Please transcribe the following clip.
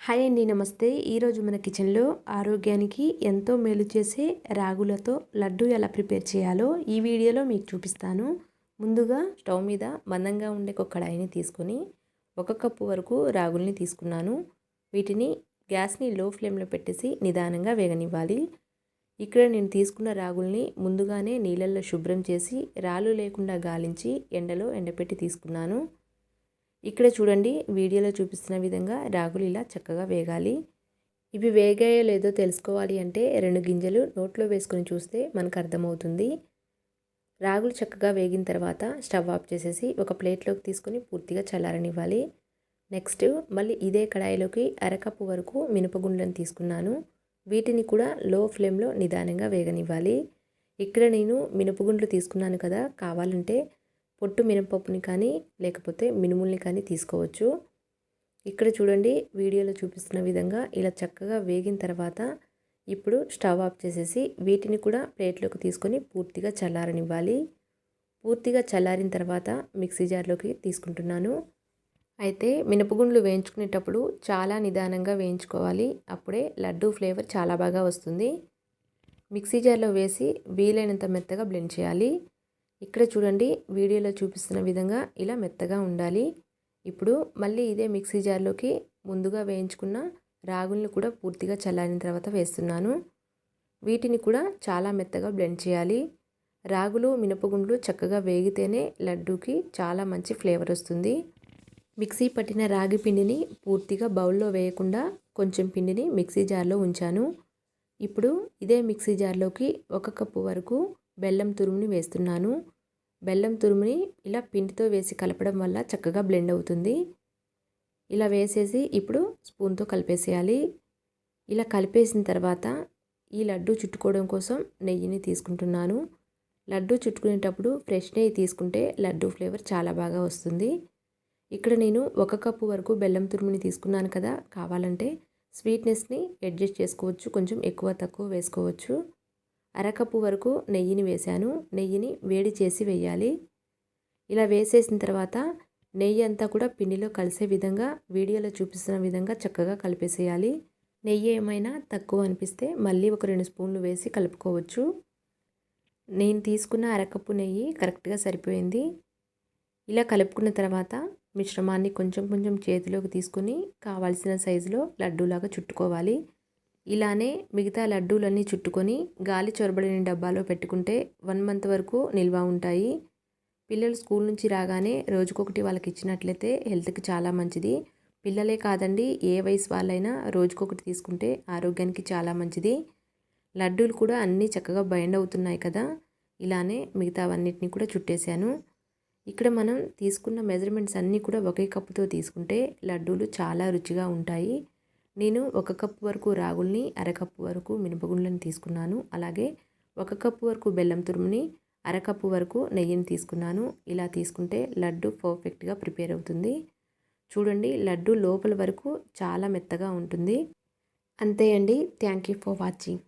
Hi అండి నమస్తే. ఈరోజు మన కిచెన్లో ఆరోగ్యానికి ఎంతో మేలు చేసే రాగులతో లడ్డు ఎలా ప్రిపేర్ చేయాలో ఈ వీడియోలో మీకు చూపిస్తాను. ముందుగా స్టవ్ మీద మందంగా ఉండే ఒక కడాయిని తీసుకొని ఒక కప్పు వరకు రాగుల్ని తీసుకున్నాను. వీటిని గ్యాస్ని లో ఫ్లేమ్లో పెట్టేసి నిదానంగా వేగనివ్వాలి. ఇక్కడ నేను తీసుకున్న రాగుల్ని ముందుగానే నీళ్ళల్లో శుభ్రం చేసి రాళ్ళు లేకుండా గాలించి ఎండలో ఎండపెట్టి తీసుకున్నాను. ఇక్కడ చూడండి వీడియోలో చూపిస్తున్న విధంగా రాగులు ఇలా చక్కగా వేగాలి. ఇవి వేగాయో లేదో తెలుసుకోవాలి అంటే రెండు గింజలు నోట్లో వేసుకొని చూస్తే మనకు అర్థమవుతుంది. రాగులు చక్కగా వేగిన తర్వాత స్టవ్ ఆఫ్ చేసేసి ఒక ప్లేట్లోకి తీసుకొని పూర్తిగా చల్లారనివ్వాలి. నెక్స్ట్ మళ్ళీ ఇదే కడాయిలోకి అరకప్పు వరకు మినపగుండ్లను తీసుకున్నాను. వీటిని కూడా లో ఫ్లేమ్లో నిదానంగా వేగనివ్వాలి. ఇక్కడ నేను మినపగుండ్లు తీసుకున్నాను కదా కావాలంటే పొట్టు మినపప్పుని కానీ లేకపోతే మినుముల్ని కానీ తీసుకోవచ్చు. ఇక్కడ చూడండి వీడియోలో చూపిస్తున్న విధంగా ఇలా చక్కగా వేగిన తర్వాత ఇప్పుడు స్టవ్ ఆఫ్ చేసేసి వీటిని కూడా ప్లేట్లోకి తీసుకొని పూర్తిగా చల్లారనివ్వాలి. పూర్తిగా చల్లారిన తర్వాత మిక్సీ జార్లోకి తీసుకుంటున్నాను. అయితే మినపగుండ్లు వేయించుకునేటప్పుడు చాలా నిదానంగా వేయించుకోవాలి. అప్పుడే లడ్డు ఫ్లేవర్ చాలా బాగా వస్తుంది. మిక్సీ జార్లో వేసి వీలైనంత మెత్తగా బ్లెండ్ చేయాలి. ఇక్కడ చూడండి వీడియోలో చూపిస్తున్న విధంగా ఇలా మెత్తగా ఉండాలి. ఇప్పుడు మళ్ళీ ఇదే మిక్సీ జార్లోకి ముందుగా వేయించుకున్న రాగుల్ని కూడా పూర్తిగా చల్లారిన తర్వాత వేస్తున్నాను. వీటిని కూడా చాలా మెత్తగా బ్లెండ్ చేయాలి. రాగులు మినపగుండ్లు చక్కగా వేగితేనే లడ్డూకి చాలా మంచి ఫ్లేవర్ వస్తుంది. మిక్సీ పట్టిన రాగి పిండిని పూర్తిగా బౌల్లో వేయకుండా కొంచెం పిండిని మిక్సీ జార్లో ఉంచాను. ఇప్పుడు ఇదే మిక్సీ జార్లోకి ఒక కప్పు వరకు బెల్లం తురుముని వేస్తున్నాను. బెల్లం తురుముని ఇలా పిండితో వేసి కలపడం వల్ల చక్కగా బ్లెండ్ అవుతుంది. ఇలా వేసేసి ఇప్పుడు స్పూన్తో కలిపేసేయాలి. ఇలా కలిపేసిన తర్వాత ఈ లడ్డు చుట్టుకోవడం కోసం నెయ్యిని తీసుకుంటున్నాను. లడ్డు చుట్టుకునేటప్పుడు ఫ్రెష్ నెయ్యి తీసుకుంటే లడ్డు ఫ్లేవర్ చాలా బాగా వస్తుంది. ఇక్కడ నేను ఒక కప్పు వరకు బెల్లం తురుముని తీసుకున్నాను కదా కావాలంటే స్వీట్నెస్ని అడ్జస్ట్ చేసుకోవచ్చు కొంచెం ఎక్కువ తక్కువ వేసుకోవచ్చు. అరకప్పు వరకు నెయ్యిని వేశాను. నెయ్యిని వేడి చేసి వేయాలి. ఇలా వేసేసిన తర్వాత నెయ్యి అంతా కూడా పిండిలో కలిసే విధంగా వీడియోలో చూపిస్తున్న విధంగా చక్కగా కలిపేసేయాలి. నెయ్యి ఏమైనా తక్కువ అనిపిస్తే మళ్ళీ ఒక రెండు స్పూన్లు వేసి కలుపుకోవచ్చు. నేను తీసుకున్న అరకప్పు నెయ్యి కరెక్ట్గా సరిపోయింది. ఇలా కలుపుకున్న తర్వాత మిశ్రమాన్ని కొంచెం కొంచెం చేతిలోకి తీసుకొని కావాల్సిన సైజులో లడ్డూలాగా చుట్టుకోవాలి. ఇలానే మిగతా లడ్డూలన్నీ చుట్టుకొని గాలి చొరబడిన డబ్బాలో పెట్టుకుంటే వన్ మంత్ వరకు నిల్వ ఉంటాయి. పిల్లలు స్కూల్ నుంచి రాగానే రోజుకొకటి వాళ్ళకి ఇచ్చినట్లయితే హెల్త్కి చాలా మంచిది. పిల్లలే కాదండి ఏ వయసు వాళ్ళైనా రోజుకొకటి తీసుకుంటే ఆరోగ్యానికి చాలా మంచిది. లడ్డూలు కూడా అన్నీ చక్కగా బైండ్ అవుతున్నాయి కదా ఇలానే మిగతావన్నిటిని కూడా చుట్టేశాను. ఇక్కడ మనం తీసుకున్న మెజర్మెంట్స్ అన్నీ కూడా ఒకే కప్పుతో తీసుకుంటే లడ్డూలు చాలా రుచిగా ఉంటాయి. నేను ఒక కప్పు వరకు రాగుల్ని అరకప్పు వరకు మినపగుండ్లను తీసుకున్నాను. అలాగే ఒక కప్పు వరకు బెల్లం తురుముని అరకప్పు వరకు నెయ్యిని తీసుకున్నాను. ఇలా తీసుకుంటే లడ్డు పర్ఫెక్ట్గా ప్రిపేర్ అవుతుంది. చూడండి లడ్డు లోపల వరకు చాలా మెత్తగా ఉంటుంది. అంతే అండి. Thank you for watching.